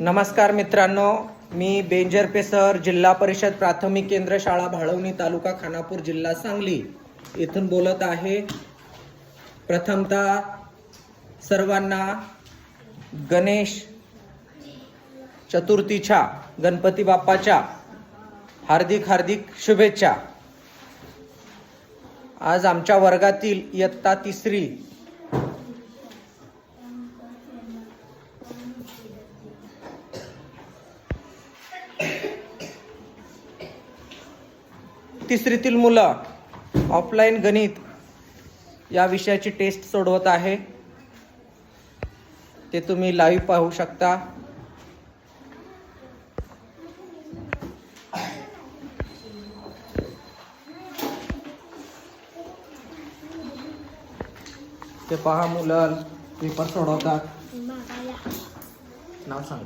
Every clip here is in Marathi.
नमस्कार मित्रांनो मी बेंजरपे सर जिल्हा परिषद प्राथमिक केंद्र शाळा भाळवणी तालुका खानापूर जिल्हा सांगली. इथून बोलत आहे प्रथमतः सर्वांना गणेश चतुर्थीच्या गणपती बाप्पाच्या हार्दिक हार्दिक शुभेच्छा. आज आमच्या वर्गातील इयत्ता तिसरी तिसरीतील मुलं ऑफलाईन गणित या विषयाची टेस्ट सोडवत आहे. ते तुम्ही लाईव्ह पाहू शकता. ते पहा मुलं पेपर सोडवतात. नाव सांग.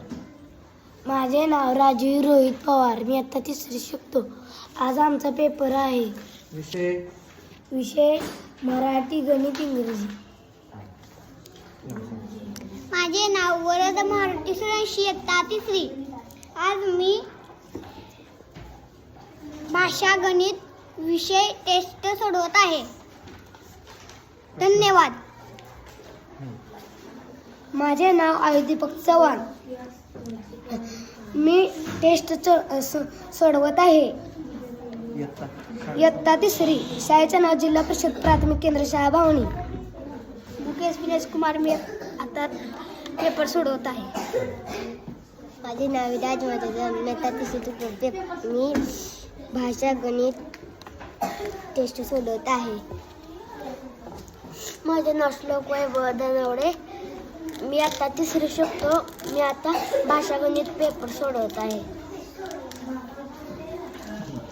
माझे नाव राजीव रोहित पवार. मी आता तिसरी शिकतो. आज आमचा पेपर आहे. विषय? विषय मराठी गणित इंग्रजी. माझे नाव वरद मराठी सुरांशी इयत्ता तिसरी. आज मी भाषा गणित विषय टेस्ट सोडवत आहे. धन्यवाद. माझे नाव आहे दीपक चव्हाण. मी टेस्ट सोडवत आहे. इयत्ता. तिसरी. शाळेचे नाव जिल्हा परिषद प्राथमिक केंद्र शाळा भावनी. मुकेश विनेश कुमार मी आता पेपर सोडवत आहे. माझे नाव विराज माझे मी आता तिसरी मी भाषा गणित टेस्ट सोडवत आहे. माझे नाव श्लोक वैभव धनवडे. मी आता तिसरी शिकतो. मी आता भाषा गणित पेपर सोडवत आहे.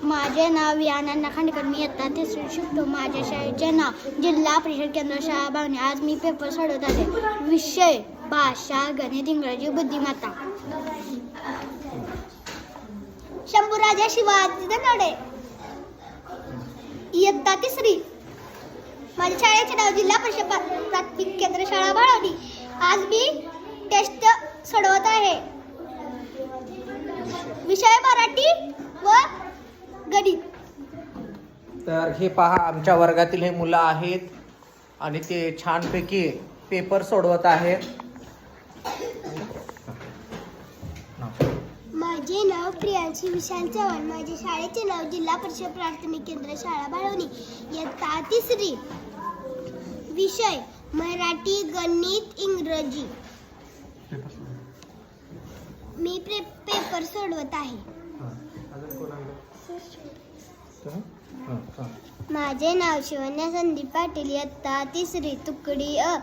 माझे नाव यानंद खांडेकर. मी आता तिसरी शिकतो. माझ्या शाळेचे नाव जिल्हा परिषद केंद्र शाळा बावणे आज मी पेपर सोडवत आहे. विषय भाषा गणित इंग्रजी बुद्धिमत्ता. शंभूराजा शिवाजी धनवडे इयत्ता तिसरी. माझ्या शाळेचे नाव जिल्हा परिषद प्राथमिक केंद्र शाळा बाळवली आज मी टेस्ट सोडवत आहे. विषय मराठी व गणित. तर हे पहा आमच्या वर्गातील हे मुलं आहेत आणि ते छानपैकी पेपर सोडवत आहेत. माझे नाव प्रियांशी विशाल चव्हाण. माझ्या शाळेचे नाव जिल्हा परिषद प्राथमिक केंद्र शाळा बाळवणी इयत्ता तिसरी. विषय मराठी गणित इंग्रजी मी प्रे पेपर सोडवत आहे. माझे नाव शिवन्या संदीप पाटील इयत्ता तिसरी तुकडी अ.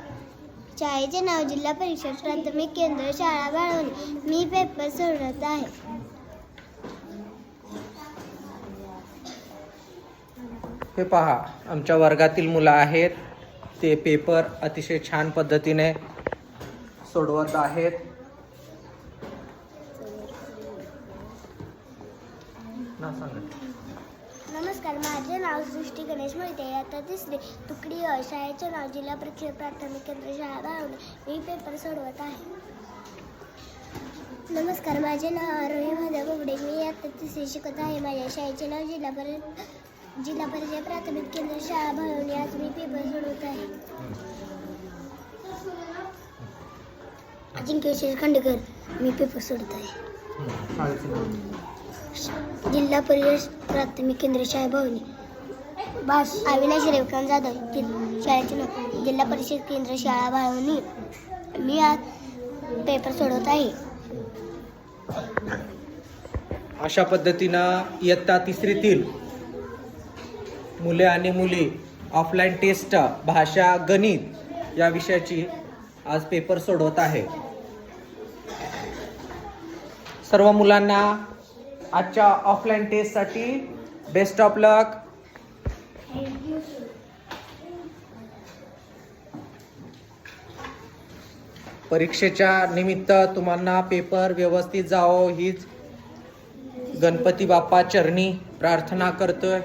शाळेचे नाव जिल्हा परिषद प्राथमिक केंद्र शाळा बाळवणी मी पेपर सोडवत आहे. हे पहा आमच्या वर्गातील मुलं आहेत. ते पेपर अतिशय छान पद्धतीने सोडवत आहेत. नमस्कार माझे नाव सृष्टी गणेश मोहिते. आता तिसरी तुकडी अ शाळेचे नाव जिल्हा परिषद प्राथमिक केंद्र शाळा बाळवणी मी पेपर सोडवत आहे. नमस्कार माझे नाव आरोही माझा बोबडे मी आता तिसरी शिकत आहे. माझ्या शाळेचे नाव जिल्हा परिषद जिल्हा परिषद प्राथमिक केंद्र शाळा बाळवणी आज मी पेपर सोडवत आहे. अजिंक्य खांडेकर मी पेपर सोडत आहे हं. जिल्हा परिषद प्राथमिक केंद्र शाळा भावनी. भाष अविनाश रेवकांत जाधव शाळेचे नाव. जिल्हा परिषद केंद्र शाळा बाळवणी मी आज पेपर सोडवत आहे. अशा पद्धतीनं इयत्ता तिसरीतील मुले आणि मुली ऑफलाईन टेस्ट भाषा गणित या विषयाची आज पेपर सोडवत आहे. सर्व मुलांना आजच्या ऑफलाईन टेस्टसाठी बेस्ट ऑफ लक परीक्षेच्या निमित्त तुम्हाला पेपर व्यवस्थित जावो हीच गणपती बाप्पा चरणी प्रार्थना करतोय.